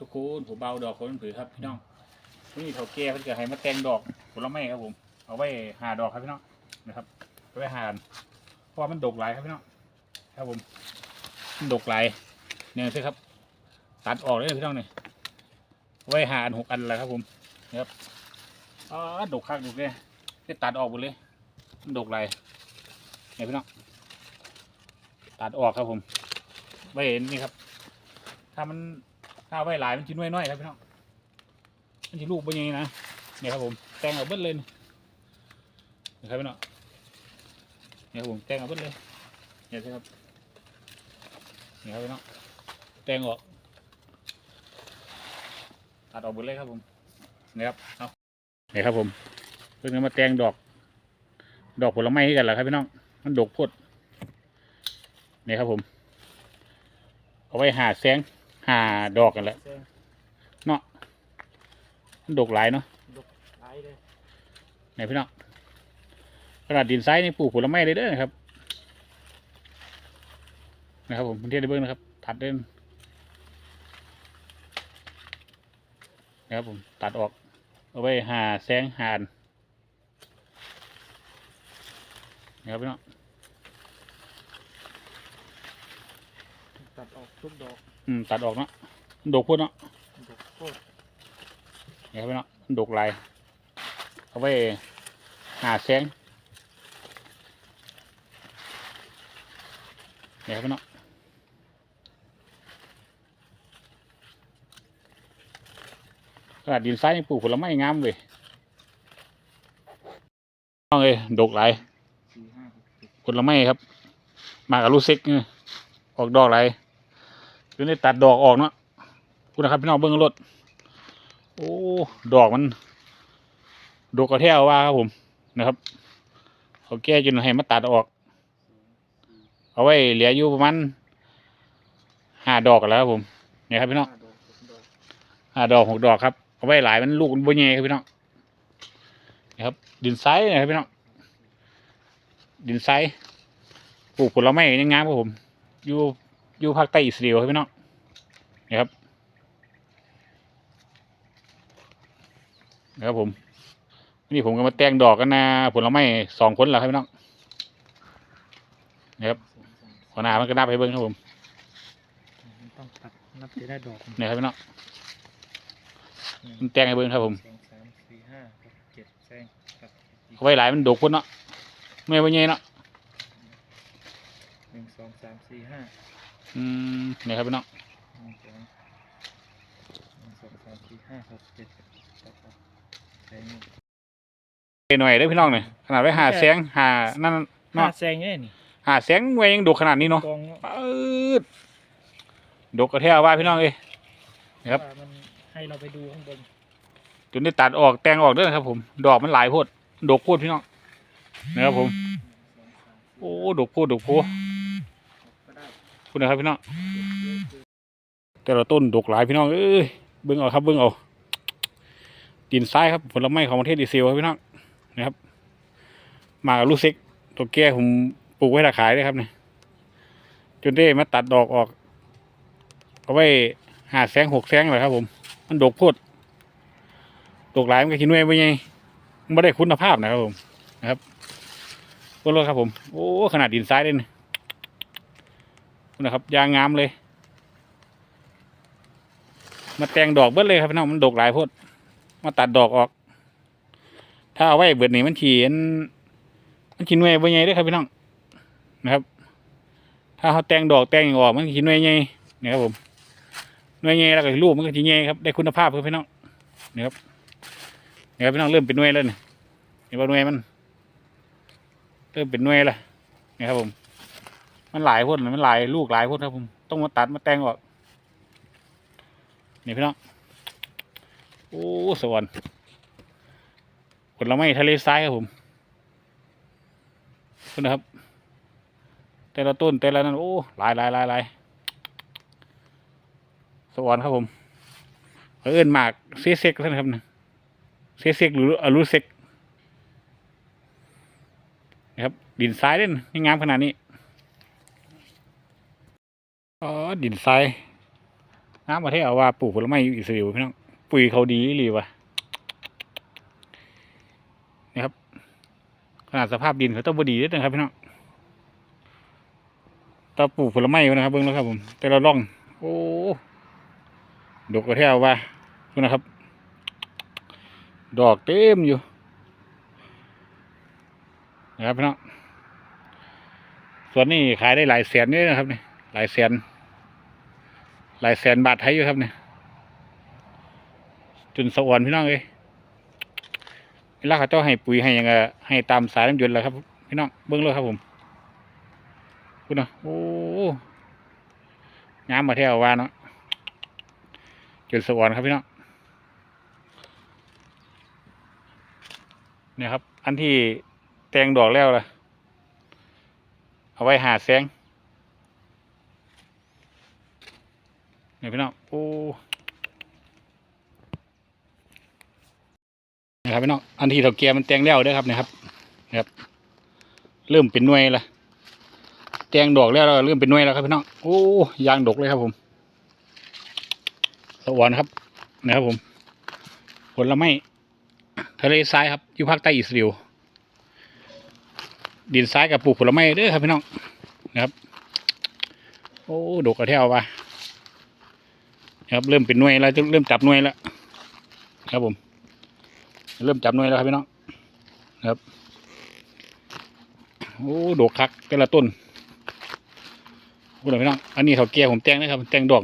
ทุกคนผมเบาดอกคนผือครับพี่น้องนี่เขาแก่เขาจะให้มาแต่งดอกผลไม้ครับผม เอาไว้หาดอกครับพี่น้องนะครับเอาไว้หาเพราะว่ามันดกหลายครับพี่น้องครับผมมันดกหลายเนี่ยสิครับ ตัดออกเลยพี่น้องเนี่ยเอาไว้หาอันหกอันแหละครับผมนะครับอ๋อดกคักดกเลยจะตัดออกหมดเลยมันดกหลายเนี่ยพี่น้องตัดออกครับผมไว้เห็นนี่ครับ ถ้ามัน ถ้าไว้หลายมันชิ้นน้อยๆครับพี่น้องมันชิ้ลูกเป็นยังไงนะเนี่ยครับผมแตงเอาเบิ้เลยนี่ครับพี่น้องเนี่ยครับผมแตงเอาเบิ้เลยเนี่ยสิครับเนี่ยครับพี่น้องแตงออกตัดออกเบิ้เลยครับผมเนี่ยครับเอาเนี่ยครับผมเพิ่งเอามาแตงดอก ดอกผลไม้ให้กันแหละครับพี่น้องมันดกพดเนี่ยครับผม เอาไว้หาแสง หาดอกกันแหละแซงเนาะมันดกหลายเนาะดกหลายเลยไหนพี่น้องขนาดดินไซส์นี่ปลูกผลไม้เลยเด้อนะครับนะครับผมเทียบได้เบิ้งนะครับ ตัดเด่นนะครับผมตัดออกเอาไว้หาแสงหานนะครับพี่น้องตัดออกทุกดอก อืมตัดออกเนาะมันดกพูดเนาะดกโคตรนี่ครับพี่น้องมันดกลายเอาไว้หาแสงนี่ครับพี่น้องขนาดดินทรายนี่ปลูกผลไม้งามเลยน้องเอ้ยดกหลายสี่ห้าหกเจ็ดผลไม้ครับ มากับลูกเซ็กนี่ออกดอกหลาย คือได้ตัดดอกออกเนาะคุณนะครับพี่น้องเบิ้งรถโอ้ดอกมันดกกระแทวว่าครับผมนะครับเขาแก้จนให้มาตัดออก เอาไว้เหลืออยู่ประมาณห้าดอกกันแล้วครับผมเนี่ยครับพี่น้องห้าดอกหกดอกครับเอาไว้หลายมันลูกมันบ่ใหญ่ครับพี่น้องนี่ครับ ดินทรายนะครับพี่น้องดินทรายปลูกผลไม้ยังงามครับผมอยู่ อยู่ภาคใต้อิสราเอลครับพี่น้องนี่ครับนะครับผมนี่ผมก็มาแต่งดอกกันนะผลไม้สองคนแล้วครับพี่น้องนี่ครับสองสามหัวหน้ามันก็นับให้เบิ้งครับผมมันต้องตัดนับจะได้ดอกนี่ครับพี่น้องหนึ่งมันแต่งให้เบิ้งครับผมสองสามสี่ห้าหกเจ็ดแซงตัดอีกเอาไว้หลายมันดกพุ่นเนาะไม่ไว้ใหญ่เนาะหนึ่งสองสามสี่ห้า อืมนี่ครับพี่น้องหนึ่งสองสามสี่ห้าหกเจ็ดตัดออกแซงหนึ่งหน่อยได้พี่น้องหน่อยขนาดไว้หาแสงหานั่นหาแซงเนี่ยนี่หาแสงไว้ยังดกขนาดนี้เนาะกองปืดดกกระแทกว่าพี่น้องเอ้ยครับให้เราไปดูข้างบนจนได้ตัดออกแตงออกด้วยนะครับ ผม ดอกมันหลายโพดดกโพดพี่น้องนะครับผมสองสามโอ้ดกโพดดกโพด คุณนะครับพี่น้องแต่ละต้นดกหลายพี่น้องเอ้ยเบิ่งเอาครับเบิ่งเอาดินทรายครับผลไม้ของประเทศอิสราเอลครับพี่น้องนะครับมากับลูกเซ็กตัวแก่ผมปลูกไว้ราขายเลยครับเนี่ยจนได้มาตัดดอกออกเอาไว้หาแสงหกแสงเลยครับ ผม มันดกโพดดกหลายมันก็กินไว้ไม่ไงมันไม่ได้คุณภาพนะครับผมนะครับพวกรถครับผม โอ้ขนาดดินทรายเลยนะคุณ นะครับยางงามเลย มาแต่งดอกเบิดเลยครับพี่น้องมันดกหลายพดมาตัดดอกออก ถ้าเอาไว้เบิดนี่มันขีนมันขีน่วยบ่ใหญ่ด้อครับพี่น้องนะครับ ถ้าเขาแต่งดอกแต่งออกมันขีน่วยใหญ่นี่ครับผมหน่วยใหญ่แล้วก็ลูกมันก็สิใหญ่ครับได้คุณภาพครับพี่น้องนี่ครับนี่ครับพี่น้องเริ่มเป็นหน่วยแล้วนี่นี่ว่าหน่วยมัน เริ่มเป็นหน่วยแล้วนี่ครับผม มันหลายโพดมันหลายลูกหลายโพดครับผมต้องมาตัดมาแต่งออกนี่พี่น้องโอ้สวรรค์ผลไม้ทะเลทรายครับผมคุณนะครับ แต่ละต้นแต่ละนั้นโอ้หลายหลายหลายหลายสวรรค์ครับผมเอิ้นหมากเซเซกท่านครับนะเซเซกหรืออลูเซกนะครับดินทรายเด่นงงามขนาดนี้ อ๋อดินทรายน้ำประเทศเอาว่าปลูกผลไม้อยู่อิสราเอลพี่น้องปุ๋ยเขาดีหรือวะนี่ครับ ขนาดสภาพดินเขาต้องบดีด้วยนะครับพี่น้องตาปลูกผลไม้อยู่นะครับเบิ้องแล้วครับผม แต่ละร่อง โอ้ดอกกระเทียวว่าดูนะครับ ดอกเต็มอยู่นะครับพี่น้องส่วนนี้ขายได้หลายแสนนี่นะครับนี่หลายแสน หลายแสนบาทไทยอยู่ครับเนี่ยจนสะอ่อนพี่น้องเอ้ยเวลาเขาเจ้าให้ปุ๋ยให้ยังไงให้ตามสายน้ำยนต์แล้วครับ พี่น้องเบิ้งเลยครับผมคุณนะโอ้งามมาเที่ยวว่าเนาะจนสะอ่อนครับพี่น้องเนี่ยครับ อันที่แตงดอกแล้วล่ะ เอาไว้หาแสง นี่ยพี่น้องโอ้นะครับพี่น้องอันที่เถาเกียร์มันแตงแล้วเด้วยครับนะครับนะครับ เริ่มเป็นหน่วยละแตงดอกแล้วแล้วเริ่มเป็นหน่วยแล้วครับพี่น้องโอ้ยางดกเลยครับผมสวรรค์ครับนะครับผมผลไม้ทะเลทรายครับอยู่ภาคใต้อิสราเอลดินทรายกับปลูกผลไม้เด้อครับพี่น้องนะครับ โอ้ดกกระเทียวว่ะ ครับเริ่มเป็นหน่วยแล้วเริ่มจับหน่วยแล้วครับผม เริ่มจับหน่วยแล้วครับพี่น้องครับโอ้ดกคักแต่ละต้นโอ้เดี๋ยพี่น้องอันนี้เขาแก่ผมแต่งนะครับแต่งดอก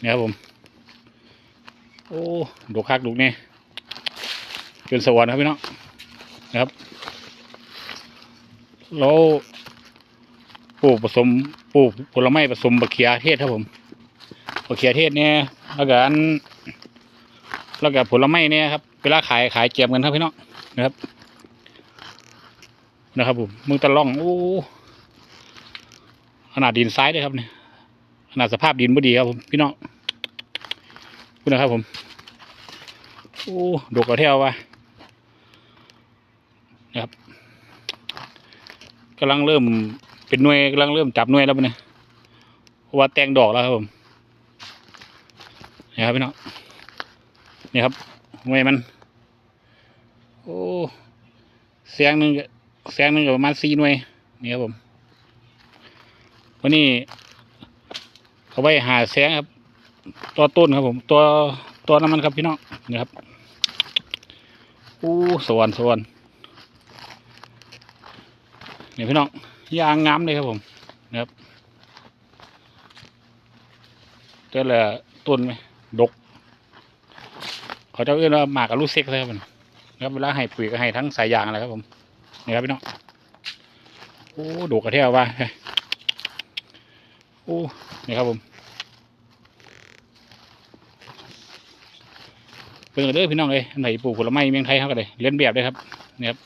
เนี่ยครับผม โอ้ดกคักดกเนี่ยจนสวรรค์ครับพี่น้องนะครับแล้วปลูกผสมปลูกผลไม้ผสมบะเขียเทศครับผม มะเขือเทศเนี่ยแล้วก็อันแล้วก็ผลไม้เนี่ยครับเวลาขายขายเจียมกันครับพี่น้องนะครับ นะครับผมมึงตะล่องโอ้ขนาดดินซ้ายด้วยครับเนี่ยขนาดสภาพดินไม่ดีครับผมพี่น้องคุณนะครับผมโอ้ดกกระเทียวว่ะนะครับกำลังเริ่มเป็นหน่วยกำลังเริ่มจับหน่วยแล้วเนี่ยเพราะว่าแตงดอกแล้วครับผม นี่ครับพี่น้องนี่ครับหน่วยมัน โอ้เสียงหนึ่งเสียงหนึ่งประมาณสี่หน่วยนี่ครับผมวันนี้เขาไปหาแสงครับ ตัวต้นครับผม ตัวตัวน้ำมันครับพี่น้องนี่ครับโอ้สวรรค์สวรรค์นี่พี่น้องยางงามเลยครับผมนะครับแต่ละต้นไหม ดก เขาจะเอื้อนว่าหมากกับลูกเซ็กเลยครับมันะครับเวลาให้ปุ๋ยก็ให้ทั้งสายยางอะไรครับผมนี่ครับพี่น้องโอ้ดกกระเทียวว่าโอ้นี่ครับผมเป็นกันเด้อพี่น้องเลยไหนปลูกผลไม้เมืองไทยเขาก็เลยเลียนแบบเลยครับนี่ครับ